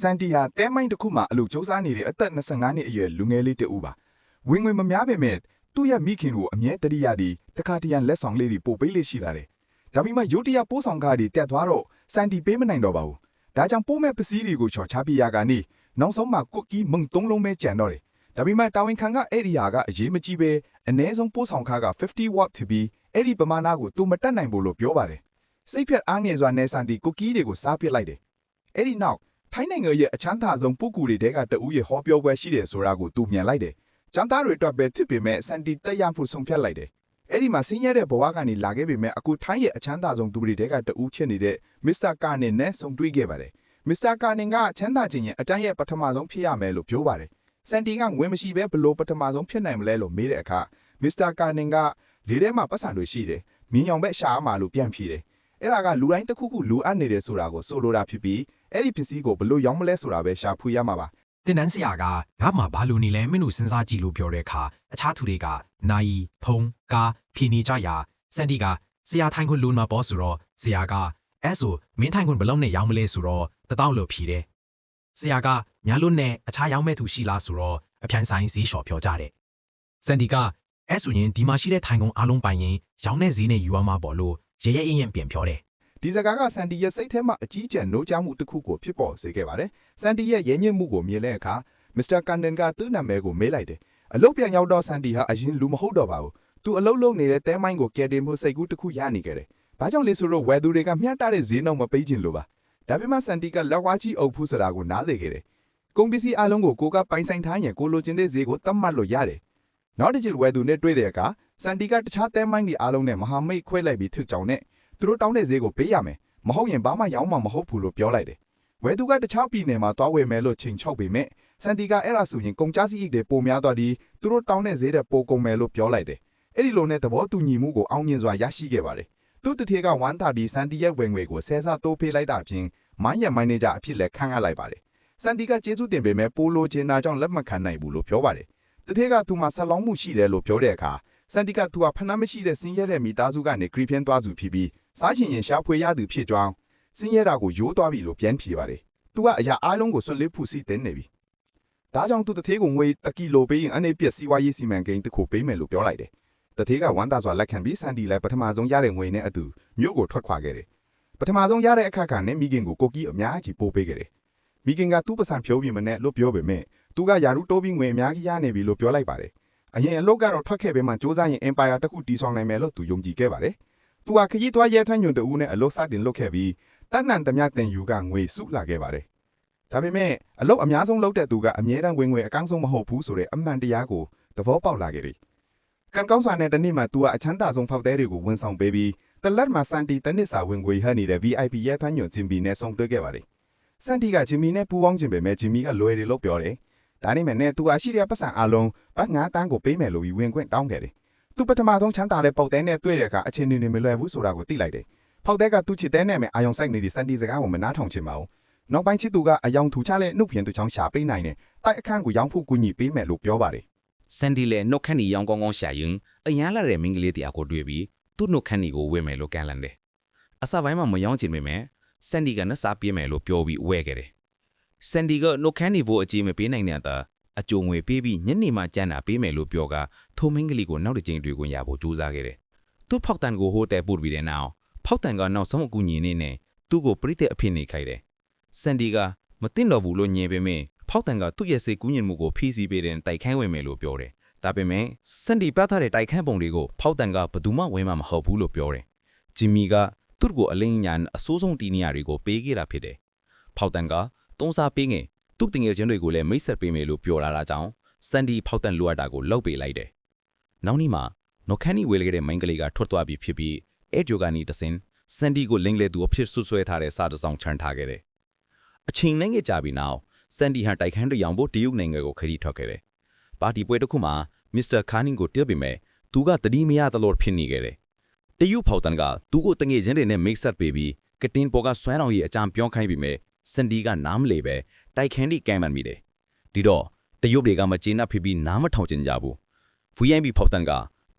စန်တီဟာတဲမိုင်းတစ်ခုမှာအလုပ်စူးစမ်းနေတဲ့အသက်25နှစ်အရွယ်လူငယ်လေးတဦးပါဝင်ငွေမများပေမဲ့သူ့ရဲ့မိခင်ကိုအမြဲတရိယာဒီတခါတရံလက်ဆောင်လေးတွေပို့ပေးလေးရှိပါတယ်ဒါပေမဲ့ရုတ်တရက်ပို့ဆောင်ကားတွေတက်သွားတော့စန်တီပေးမနိုင်တော့ပါဘူးဒါကြောင့်ပို့မဲ့ပစ္စည်းတွေကိုချော်ချပြရကနေနောက်ဆုံးမှာကုတ်ကီးမုံသုံးလုံးပဲကျန်တော့တယ်ဒါပေမဲ့တာဝန်ခံကအဲ့ဒီဟာကအရေးမကြီးပဲအ ਨੇ ဆုံးပို့ဆောင်ခါက50 watt ဖြစ်ပြီးအဲ့ဒီပမာဏကိုသူမတက်နိုင်ဘူးလို့ပြောပါတယ်စိတ်ဖြတ်အားငယ်စွာနဲ့စန်တီကုတ်ကီးတွေကိုစားပစ်လိုက်တယ်အဲ့ဒီနောက် ထိုင်းနိုင်ငံရဲ့အချမ်းသာဆုံးပုဂ္ဂိုလ်တွေတဲကတဦးရဲ့ဟောပြောပွဲရှိတယ်ဆိုတာကိုသူမြန်လိုက်တယ်။ចမ်းသားတွေအတွက်ပဲဖြစ်ပေမဲ့စန်တီတက်ရဖို့ဆုံးဖြတ်လိုက်တယ်။အဲ့ဒီမှာဆင်းရဲတဲ့ဘဝကနေလာခဲ့ပေမဲ့အခုထိုင်းရဲ့အချမ်းသာဆုံးသူတွေတဲကတဦးဖြစ်နေတဲ့မစ္စတာကာနင်နဲ့ဆုံတွေ့ခဲ့ပါတယ်။မစ္စတာကာနင်ကချမ်းသာခြင်းရဲ့အတန်းရဲ့ပထမဆုံးဖြစ်ရမယ်လို့ပြောပါတယ်။စန်တီကငွေမရှိဘဲဘလို့ပထမဆုံးဖြစ်နိုင်မလဲလို့မေးတဲ့အခါမစ္စတာကာနင်ကလေထဲမှာပတ်စံတွေရှိတယ်။မြင်းရောင်ဘက်ရှားမှလို့ပြန်ဖြေတယ်။ အဲ့ဒါကလူတိုင်းတစ်ခုခုလူအပ်နေတယ်ဆိုတာကိုဆိုလိုတာဖြစ်ပြီးအဲ့ဒီပစ္စည်းကိုဘလို့ရောင်းမလဲဆိုတာပဲရှာဖွေရမှာပါတင်တန်းဆရာကငါမှဘာလို့နေလဲမင်းတို့စဉ်းစားကြည့်လို့ပြောတဲ့အခါအခြားသူတွေကနိုင်ဖုံကားဖြီနေကြရာစန်တီကဆရာထိုင်ခွန်းလူမှာပေါ်ဆိုတော့ဆရာကအဲ့ဆိုမင်းထိုင်ခွန်းဘယ်လောက်နဲ့ရောင်းမလဲဆိုတော့တတောက်လို့ဖြီတယ်ဆရာကညာလို့နဲ့အခြားရောင်းမဲ့သူရှိလားဆိုတော့အပြန်ဆိုင်ဈေးလျှော်ပြောကြတယ်စန်တီကအဲ့ဆိုရင်ဒီမှာရှိတဲ့ထိုင်ခွန်းအားလုံးပိုင်ရင်ရောင်းတဲ့ဈေးနဲ့ယူရမှာပေါ့လို့ ရဲရဲအင်းရင်ပြန်ပြောတယ်ဒီစကားကစန်တီရဲ့စိတ်ထဲမှာအကြီးကျယ်နှိုးချမှုတစ်ခုကိုဖြစ်ပေါ်စေခဲ့ပါတယ်။စန်တီရဲ့ရင်းညစ်မှုကိုမြင်တဲ့အခါမစ္စတာကန်ဒန်ကသူ့နာမည်ကိုမေးလိုက်တယ်။အလုပ်ပြန်ရောက်တော့စန်တီဟာအရင်လူမဟုတ်တော့ပါဘူး။သူအလုပ်လုပ်နေတဲ့တဲမိုင်းကိုကယ်တင်မှုစိတ်ကူးတစ်ခုရနေခဲ့တယ်။ဘာကြောင့်လဲဆိုတော့ဝယ်သူတွေကမျှတတဲ့ဈေးနှုန်းမပေးချင်လို့ပါ။ဒါပေမဲ့စန်တီကလက်ဝါးကြီးအုပ်ဖူးစတာကိုနားလေခဲ့တယ်။ကုန်ပစ္စည်းအလုံးကိုကိုကပိုင်ဆိုင်ထားရင်ကိုလိုချင်တဲ့ဈေးကိုသတ်မှတ်လို့ရတယ်။နောက်တစ်ချက်ဝယ်သူနဲ့တွေ့တဲ့အခါ စန်တီကတခြားတဲမိုင်းတွေအလုံးနဲ့မဟာမိတ်ခွဲလိုက်ပြီးทึกကြောင်နဲ့သူတို့တောင်းတဲ့ဈေးကိုပေးရမယ်။မဟုတ်ရင်ဘာမှရောင်းမှာမဟုတ်ဘူးလို့ပြောလိုက်တယ်။ဝယ်သူကတခြားပြည်နယ်မှာတွားဝယ်မယ်လို့ချိန်ချောက်ပေမဲ့စန်တီကအဲ့ဒါဆိုရင်ကုန်ကြစည်တွေပိုများသွားပြီးသူတို့တောင်းတဲ့ဈေးတဲ့ပိုကုန်မယ်လို့ပြောလိုက်တယ်။အဲ့ဒီလိုနဲ့သဘောတူညီမှုကိုအောင်မြင်စွာရရှိခဲ့ပါတယ်။သူ့တထေကဝမ်းတာပြီးစန်တီရဲ့ဝင်ငွေကိုဆဲဆာတိုးပေးလိုက်တာဖြင့်မိုင်းရမိုင်းနေကြအဖြစ်လက်ခံရလိုက်ပါတယ်။စန်တီကကျေးဇူးတင်ပေမဲ့ပိုလိုချင်တာကြောင့်လက်မခံနိုင်ဘူးလို့ပြောပါတယ်။တထေကသူမှဆက်လောင်းမှုရှိတယ်လို့ပြောတဲ့အခါ စန်တီကသူကဖဏမရှိတဲ့စင်းရဲတဲ့မိသားစုကနေဂရီဖျန်သွားစုဖြစ်ပြီးစားချင်ရင်ရှားဖွေရသူဖြစ်ကြောင်းစင်းရဲတာကိုရိုးသွားပြီလို့ပြန်ဖြေပါတယ်။ तू ကအရာအားလုံးကိုဆွတ်လေးဖူစီတင်နေပြီ။ဒါကြောင့်သူတသေးကိုငွေတကီလိုပေးရင်အနေပြက်စီးပွားရေးစီမံကိန်းတစ်ခုပေးမယ်လို့ပြောလိုက်တယ်။တသေးကဝမ်းသာစွာလက်ခံပြီးစန်တီလည်းပထမဆုံးရတဲ့ငွေနဲ့အတူမြို့ကိုထွက်ခွာခဲ့တယ်။ပထမဆုံးရတဲ့အခါကနဲ့မိခင်ကိုကိုကီအများကြီးပို့ပေးခဲ့တယ်။မိခင်ကသူ့ပစံဖြိုးပြီးမနဲ့လို့ပြောပေမဲ့သူကယာရုတိုးပြီးငွေအများကြီးရနေပြီလို့ပြောလိုက်ပါတယ်။ အရင်အလုပ်ကတော့ထွက်ခဲ့ပေမှစ조사ရင် Empire တစ်ခုတည်ဆောက်နိုင်မယ်လို့သူယုံကြည်ခဲ့ပါတယ်။သူကခကြီးသွားရဲထွန်းညွန်တူနဲ့အလုပ်စတင်လုပ်ခဲ့ပြီးတတ်နန်သမျှတင်ယူကငွေစုလာခဲ့ပါတယ်။ဒါပေမဲ့အလုပ်အများဆုံးလုပ်တဲ့သူကအမြဲတမ်းဝင်ငွေအကောင်းဆုံးမဟုတ်ဘူးဆိုတဲ့အမှန်တရားကိုသဘောပေါက်လာခဲ့တယ်။ကံကောင်းစွာနဲ့တနေ့မှသူကအချမ်းသာဆုံးဖောက်သေးတွေကိုဝန်ဆောင်ပေးပြီးတလက်မှာစန်တီတနစ်စာဝင်ငွေဟပ်နေတဲ့ VIP ရဲထွန်းညွန်ဂျင်ဘီနဲ့ဆုံတွေ့ခဲ့ပါတယ်။စန်တီကဂျင်မီနဲ့ပူးပေါင်းခြင်းပဲမဲ့ဂျင်မီကလွယ်တယ်လို့ပြောတယ်။ ဒါနဲ့မဲ့နဲ့သူအရှိရပတ်စံအလုံးပတ်ငါးတန်းကိုပေးမယ်လို့ပြီးဝင်ခွင့်တောင်းခဲ့တယ်။သူပထမဆုံးချမ်းသာတဲ့ပုတ်တဲနဲ့တွေ့တဲ့အခါအချင်းနေနေမလွယ်ဘူးဆိုတာကိုသိလိုက်တယ်။ဖောက်တဲ့ကသူ့ချစ်တဲ့နဲ့မဲ့အာယုံဆိုင်နေတဲ့စန်တီစကားကိုမနားထောင်ချင်ပါဘူး။နောက်ပိုင်းချစ်သူကအယောင်ထူချတဲ့နှုတ်ဖြင့်သူချောင်းရှာပေးနိုင်တယ်။တိုက်အခန်းကိုရောင်းဖို့ကူညီပေးမယ်လို့ပြောပါတယ်စန်ဒီလည်းနှုတ်ခမ်းနီရောင်းကောင်းကောင်းရှာရင်အရန်လာတဲ့မင်းကလေးတရားကိုတွေ့ပြီးသူ့နှုတ်ခမ်းနီကိုဝဲမယ်လို့ကန့်လန့်တယ်။အစပိုင်းမှာမရောင်းချင်ပေမဲ့စန်ဒီကနှစားပြေးမယ်လို့ပြောပြီးဝဲခဲ့တယ်။ စန်ဒီကနှုတ်ခမ်းနီဖို့အကြီးမပေးနိုင်တဲ့အတာအကြုံငွေပေးပြီးညနေမှကြမ်းတာပေးမယ်လို့ပြောကထိုမင်းကလေးကိုနောက်တစ်ကြိမ်တွေ့ခွင့်ရဖို့ကြိုးစားခဲ့တယ်။သူ့ဖောက်တန်ကိုဟိုတယ်ပို့ပြီးတဲ့နောက်ဖောက်တန်ကနောက်ဆုံးအကူညီနေနဲ့သူ့ကိုပြိသက်အဖြစ်နေခိုက်တယ်။စန်ဒီကမတင်တော်ဘူးလို့ညင်ပေမဲ့ဖောက်တန်ကသူ့ရဲ့စိတ်ကူးညင်မှုကိုဖီးဆီးပေးတဲ့တိုက်ခိုင်းဝင်မယ်လို့ပြောတယ်။ဒါပေမဲ့စန်ဒီပြသတဲ့တိုက်ခန်းပုံတွေကိုဖောက်တန်ကဘယ်သူမှဝင်မှာမဟုတ်ဘူးလို့ပြောတယ်။ဂျင်မီကသူ့ကိုအလင်းညာအစိုးဆုံးတီနီယာတွေကိုပေးခဲ့တာဖြစ်တယ်။ဖောက်တန်က သုံးစားပေးငယ်သူ့တင်ငယ်ချင်းတွေကိုလည်းမိတ်ဆက်ပေးမယ်လို့ပြောလာတာကြောင့်စန်ဒီဖောက်တန်လိုအပ်တာကိုလောက်ပေးလိုက်တယ်။နောက်နေ့မှာနိုခန်နီဝေလခဲ့တဲ့မိန်းကလေးကထွက်သွားပြီးဖြစ်ပြီးအဲဂျိုကနေတဆင်စန်ဒီကိုလင်းလေသူအဖြစ်ဆွဆွဲထားတဲ့စာတစ်စောင်ချန်ထားခဲ့တယ်။အချိန်နဲ့ငယ်ကြာပြီးနောက်စန်ဒီဟာတိုက်ခန်းတွေရောင်ဖို့တရုတ်နိုင်ငံကိုခရီးထွက်ခဲ့တယ်။ပါတီပွဲတစ်ခုမှာမစ္စတာခါနင်းကိုတွေ့ပေမဲ့သူကတတိမရသလိုဖြစ်နေခဲ့တယ်။တရုတ်ဖောက်တန်ကသူ့ကိုတငယ်ချင်းတွေနဲ့မိတ်ဆက်ပေးပြီးကတင်ပေါ်ကဆွဲတော်ကြီးအကြံပြောခိုင်းပြီးမဲ့ စန်ဒီကနားမလေပဲတိုက်ခန်းဒီကံမှန်မိတယ်။ဒီတော့တရုတ်တွေကမကျေနပ်ဖြစ်ပြီးနားမထောင်ချင်ကြဘူး။ VIP ဖောက်တန်က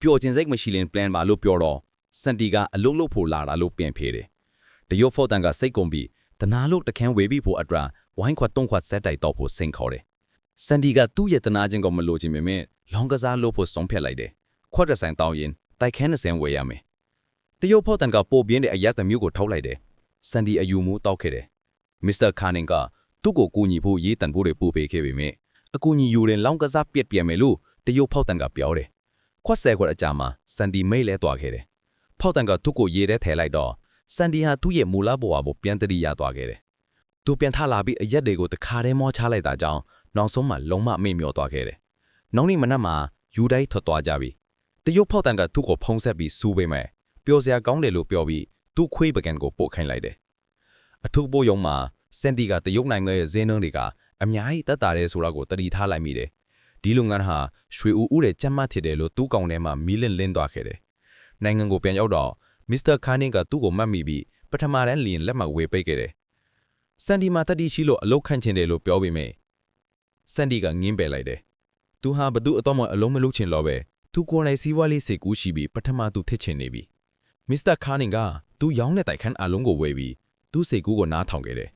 ပျော်ကျင်စိတ်မရှိလင် plan ပါလို့ပြောတော့စန်တီကအလုံးလုံးဖို့လာတာလို့ပြန်ဖြေတယ်။တရုတ်ဖောက်တန်ကစိတ်ကုန်ပြီးတနာလို့တခန်းဝေပြီးဖို့အတွက်ဝိုင်းခွတ်တုံးခွတ်ဆက်တိုက်တော့ဖို့စိန်ခေါ်တယ်စန်ဒီကသူ့ရဲ့တနာချင်းကိုမလို့ချင်ပေမဲ့လောင်ကစားလို့ဖို့ဆုံးဖြတ်လိုက်တယ်ခွတ်တဲ့ဆိုင်တောင်းရင်တိုက်ခန်းနဲ့ဆင်ဝေရမယ်တရုတ်ဖောက်တန်ကပို့ပြင်းတဲ့အရက်တစ်မျိုးကိုထုတ်လိုက်တယ်စန်ဒီအယူမူတောက်ခဲ့တယ် မစ္စတာခါနင်ကသူ့ကိုကူညီဖို့ရေးတန်ဖို့တွေပို့ပေးခဲ့ပေမဲ့အကူညီယူရင်လောင်ကစားပြက်ပြဲမယ်လို့တရုတ်ဖောက်တန်ကပြောတယ်ခွတ်ဆဲခွတ်အကြမှာစန်ဒီမိတ်လဲတွားခဲ့တယ်ဖောက်တန်ကသူ့ကိုရေးထဲထည့်လိုက်တော့စန်ဒီဟာသူ့ရဲ့မူလဘဝကိုပြန်တတိရသွားခဲ့တယ်သူပြန်ထလာပြီးအရက်တွေကိုတခါတည်းမောချလိုက်တာကြောင့်နောက်ဆုံးမှလုံးမမေ့မျောသွားခဲ့တယ်နောက်နေ့မနက်မှာယူတိုင်းထွက်သွားကြပြီတရုတ်ဖောက်တန်ကသူ့ကိုဖုံးဆက်ပြီးစူးပေးမယ်ပျော်စရာကောင်းတယ်လို့ပြောပြီးသူ့ခွေးပကံကိုပို့ခိုင်းလိုက်တယ် အထုပ်ပိုးယုံမှာစန်တီကတရုတ်နိုင်ငံရဲ့ဈေးနှုန်းတွေကအများကြီးတက်တာတယ်ဆိုတာကိုတတိထားလိုက်မိတယ်ဒီလုပ်ငန်းဟာရွှေဦးဦးတဲ့ကြမ်းမထစ်တယ်လို့သူ့ကောင်ထဲမှာမီးလင်းလင်းသွားခဲ့တယ်နိုင်ငံကိုပြန်ရောက်တော့မစ္စတာခါနင်းကသူ့ကိုမှတ်မိပြီးပထမတန်းလီရင်လက်မှတ်ဝေပေးခဲ့တယ်စန်ဒီမာတတိရှိလို့အလုတ်ခန့်ချင်တယ်လို့ပြောပေမဲ့စန်ဒီကငင်းပယ်လိုက်တယ်သူဟာဘသူအတော့မအလုံးမလုံးချင်တော့ပဲသူကိုယ်တိုင်စီးပွားလေးစိတ်ကူးရှိပြီးပထမသူထစ်ချင်နေပြီမစ္စတာခါနင်းကသူရောင်းတဲ့တိုက်ခန်းအလုံးကိုဝယ်ပြီး သူ့စိတ်ကူးကိုနားထောင်ခဲ့တယ်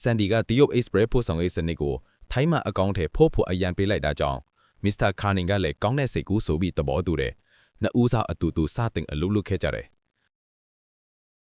စန်ဒီကတရုတ် Express ပို့ဆောင်ရေးစနစ်ကိုထိုင်းမှာအကောင့်ထဲဖို့ဖို့အရန်ပေးလိုက်တာကြောင့်မစ္စတာခါနင်ကလည်းကောင်းတဲ့စိတ်ကူးဆိုပြီးသဘောတူတယ်။နှစ်ဦးစားအတူတူစတင်အလုပ်လုပ်ခဲ့ကြတယ်။